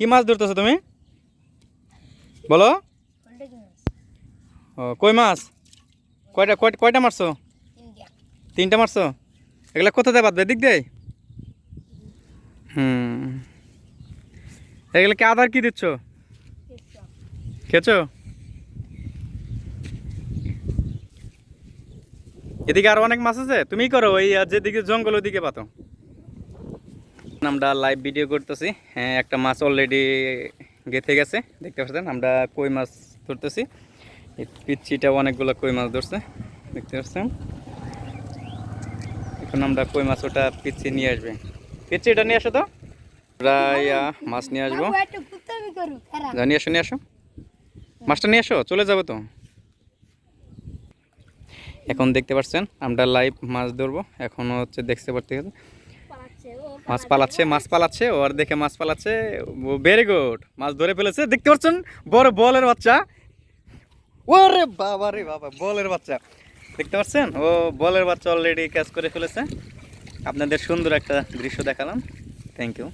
কি মাছ ধরতেছো তুমি? বলো। ও, কই মাছ? কয়টা কয়টা মারছো? তিনটা মারছো? এগুলা কোথাতে বাঁধবে দিক দেয়? হুম। এগুলো কি আদার কি দিচ্ছ? খেয়েছো? এদিকে আরও অনেক মাছ আছে। তুমি করো, ওই যেদিকে জঙ্গল ওদিকে পাতো আমরা লাইভ ভিডিও করতেছি। হ্যাঁ একটা মাছ অলরেডি গেঁথে গেছে দেখতে পাচ্ছেন? আমরা কই মাছ ধরতেছি। পিচ্ছিটা অনেকগুলো কই মাছ ধরছে দেখতে পাচ্ছেন? এখন আমরা কই মাছ ওটা পিচ্ছি নিয়ে আসবে। পিচ্ছি এটা নিয়ে আসো তো। ইয়া, মাছ নিয়ে আসব। নিয়ে আসো নিয়ে আসো। মাছটা নিয়ে আসো চলে যাব তো। এখন দেখতে পাচ্ছেন আমরা লাইভ মাছ ধরবো। এখনও হচ্ছে দেখতে পারতে গেছে মাছ পালাচ্ছে মাছ পালাচ্ছে ওর দেখে মাছ পালাচ্ছে। ভেরি গুড মাছ ধরে ফেলেছে, দেখতে পাচ্ছেন? বড় বলের বাচ্চা। ওরে বাবা রে বাবা, বলের বাচ্চা। দেখতে পাচ্ছেন? ও বলের বাচ্চা অলরেডি ক্যাচ করে ফেলেছে। আপনাদের সুন্দর একটা দৃশ্য দেখালাম। Thank you